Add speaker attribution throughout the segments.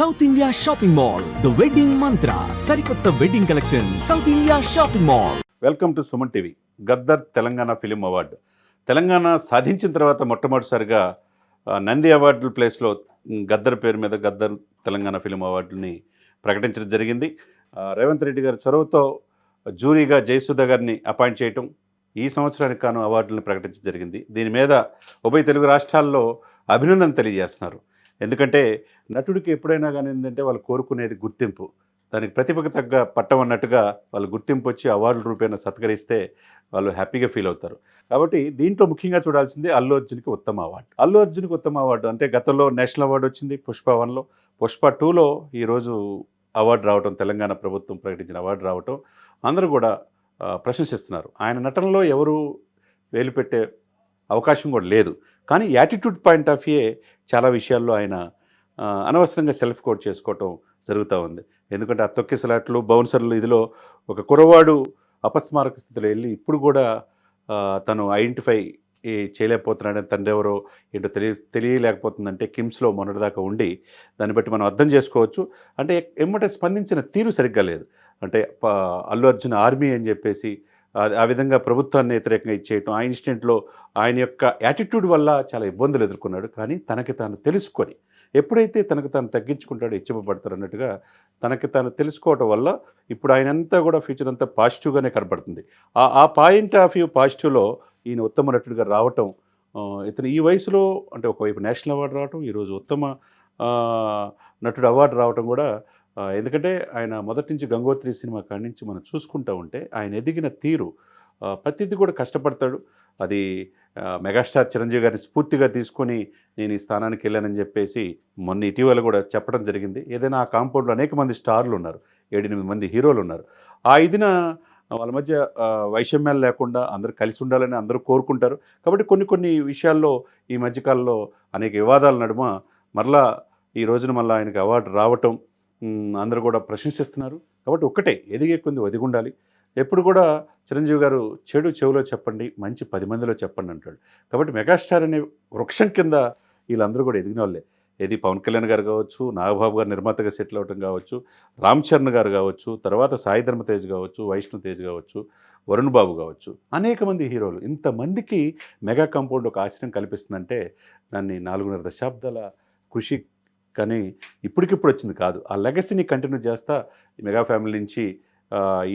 Speaker 1: South India shopping mall the wedding Mantra సరికొత్త wedding collection South India shopping mall
Speaker 2: welcome to Suman TV Gaddar Telangana film award Telangana సాధించిన తర్వాత మొట్టమొదటిసారిగా నంది అవార్డుల ప్లేస్లో గద్దర్ పేరు మీద గద్దర్ తెలంగాణ ఫిలిం అవార్డుని ప్రకటించడం జరిగింది. రేవంత్ రెడ్డి గారి చొరవతో జూరీగా జయసుధ గారిని అపాయింట్ చేయటం ఈ సంవత్సరానికి కాను అవార్డులను ప్రకటించడం జరిగింది. దీని మీద ఉభయ తెలుగు రాష్ట్రాల్లో అభినందన తెలియజేస్తున్నారు. ఎందుకంటే నటుడికి ఎప్పుడైనా కానీ ఏంటంటే వాళ్ళు కోరుకునేది గుర్తింపు. దానికి ప్రతిభకు తగ్గ పట్టం అన్నట్టుగా వాళ్ళు గుర్తింపు వచ్చి అవార్డుల రూపేణ సత్కరిస్తే వాళ్ళు హ్యాపీగా ఫీల్ అవుతారు. కాబట్టి దీంట్లో ముఖ్యంగా చూడాల్సింది అల్లు అర్జున్కి ఉత్తమ అవార్డు. అల్లు అర్జున్కి ఉత్తమ అవార్డు అంటే గతంలో నేషనల్ అవార్డు వచ్చింది పుష్ప వన్లో. పుష్ప టూలో ఈరోజు అవార్డు రావటం తెలంగాణ ప్రభుత్వం ప్రకటించిన అవార్డు రావటం అందరూ కూడా ప్రశంసిస్తున్నారు. ఆయన నటనలో ఎవరు వేలు పెట్టే అవకాశం కూడా లేదు. కానీ యాటిట్యూడ్ పాయింట్ ఆఫ్ వ్యూ చాలా విషయాల్లో ఆయన అనవసరంగా సెల్ఫ్ కోట్ చేసుకోవటం జరుగుతూ ఉంది. ఎందుకంటే ఆ తొక్కిసలాట్లు బౌన్సర్లు ఇదిలో ఒక కురవాడు అపస్మారక స్థితిలో వెళ్ళి ఇప్పుడు కూడా తను ఐడెంటిఫై చేయలేకపోతున్నాడని తండ్రి ఎవరో ఏంటో తెలియ తెలియలేకపోతుందంటే కిమ్స్లో మొన్నటిదాకా ఉండి దాన్ని బట్టి మనం అర్థం చేసుకోవచ్చు. అంటే ఎమ్మటే స్పందించిన తీరు సరిగ్గా లేదు. అంటే అల్లు అర్జున్ ఆర్మీ అని చెప్పేసి ఆ- విధంగా ప్రభుత్వాన్ని వ్యతిరేకంగా ఇచ్చేయటం ఆ ఇన్సిడెంట్లో ఆయన యొక్క యాటిట్యూడ్ వల్ల చాలా ఇబ్బందులు ఎదుర్కొన్నాడు. కానీ తనకి తాను తెలుసుకొని ఎప్పుడైతే తనకు తాను తగ్గించుకుంటాడో ఇచ్చిపడతారు అన్నట్టుగా తనకి తాను తెలుసుకోవటం వల్ల ఇప్పుడు ఆయన అంతా కూడా ఫ్యూచర్ అంతా పాజిటివ్గానే కనబడుతుంది. ఆ ఆ పాయింట్ ఆఫ్ వ్యూ పాజిటివ్లో ఈయన ఉత్తమ నటుడిగా రావటం ఇతను ఈ వయసులో అంటే ఒకవైపు నేషనల్ అవార్డు రావటం ఈరోజు ఉత్తమ నటుడు అవార్డు రావటం కూడా ఎందుకంటే ఆయన మొదటి నుంచి గంగోత్రి సినిమా కాడి నుంచి మనం చూసుకుంటూ ఉంటే ఆయన ఎదిగిన తీరు ప్రతిదీ కూడా కష్టపడతాడు. అది మెగాస్టార్ చిరంజీవి గారిని స్ఫూర్తిగా తీసుకొని నేను ఈ స్థానానికి వెళ్ళానని చెప్పేసి మొన్న ఇటీవల కూడా చెప్పడం జరిగింది. ఏదైనా ఆ కాంపౌండ్లో అనేక మంది స్టార్లు ఉన్నారు. ఏడెనిమిది మంది హీరోలు ఉన్నారు. ఆ ఇదిన వాళ్ళ మధ్య వైషమ్యాలు లేకుండా అందరూ కలిసి ఉండాలని అందరూ కోరుకుంటారు. కాబట్టి కొన్ని కొన్ని విషయాల్లో ఈ మధ్యకాలంలో అనేక వివాదాల నడుమ మరలా ఈ రోజున మళ్ళీ ఆయనకి అవార్డు రావటం అందరూ కూడా ప్రశంసిస్తున్నారు. కాబట్టి ఒక్కటే ఎదిగే కొంది ఒదిగి ఉండాలి. ఎప్పుడు కూడా చిరంజీవి గారు చెడు చెవులో చెప్పండి మంచి పది మందిలో చెప్పండి అంటాడు. కాబట్టి మెగాస్టార్ అనే వృక్షం కింద వీళ్ళందరూ కూడా ఎదిగిన వాళ్ళే. ఏది పవన్ కళ్యాణ్ గారు కావచ్చు నాగబాబు గారు నిర్మాతగా సెటిల్ అవటం కావచ్చు రామ్ చరణ్ గారు కావచ్చు తర్వాత సాయి ధర్మతేజ్ కావచ్చు వైష్ణవ్ తేజ్ కావచ్చు వరుణ్ బాబు కావచ్చు. అనేక మంది హీరోలు. ఇంతమందికి మెగా కాంపౌండ్ ఒక ఆశ్రయం కల్పిస్తుందంటే దాన్ని నాలుగున్నర దశాబ్దాల కృషి కానీ ఇప్పటికిప్పుడు వచ్చింది కాదు. ఆ లెగసీని కంటిన్యూ చేస్తా మెగా ఫ్యామిలీ నుంచి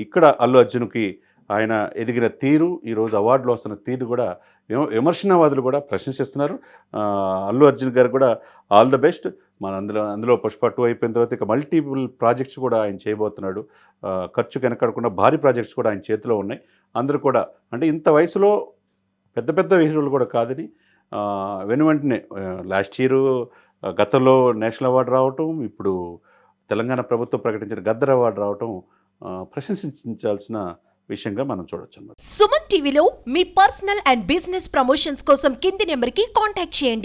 Speaker 2: ఇక్కడ అల్లు అర్జున్కి ఆయన ఎదిగిన తీరు ఈరోజు అవార్డులు వస్తున్న తీరు కూడా విమర్శనవాదులు కూడా ప్రశంసిస్తున్నారు. అల్లు అర్జున్ గారు కూడా ఆల్ ద బెస్ట్. మన అందులో అందులో పుష్ప టూ అయిపోయిన తర్వాత ఇక మల్టిపుల్ ప్రాజెక్ట్స్ కూడా ఆయన చేయబోతున్నాడు. ఖర్చు కనకడకుండా భారీ ప్రాజెక్ట్స్ కూడా ఆయన చేతిలో ఉన్నాయి. అందరూ కూడా అంటే ఇంత వయసులో పెద్ద పెద్ద హీరోలు కూడా కాదని వెను వెంటనే లాస్ట్ ఇయర్ గతంలో నేషనల్ అవార్డు రావటం ఇప్పుడు తెలంగాణ ప్రభుత్వం ప్రకటించిన గద్దర్ అవార్డు రావటం ప్రశంసించాల్సిన విషయంగా మనం చూడొచ్చు అన్నమాట.
Speaker 3: సుమన్ టీవీలో మీ పర్సనల్ అండ్ బిజినెస్ ప్రమోషన్స్ కోసం కింది నెంబర్కి కాంటాక్ట్ చేయండి.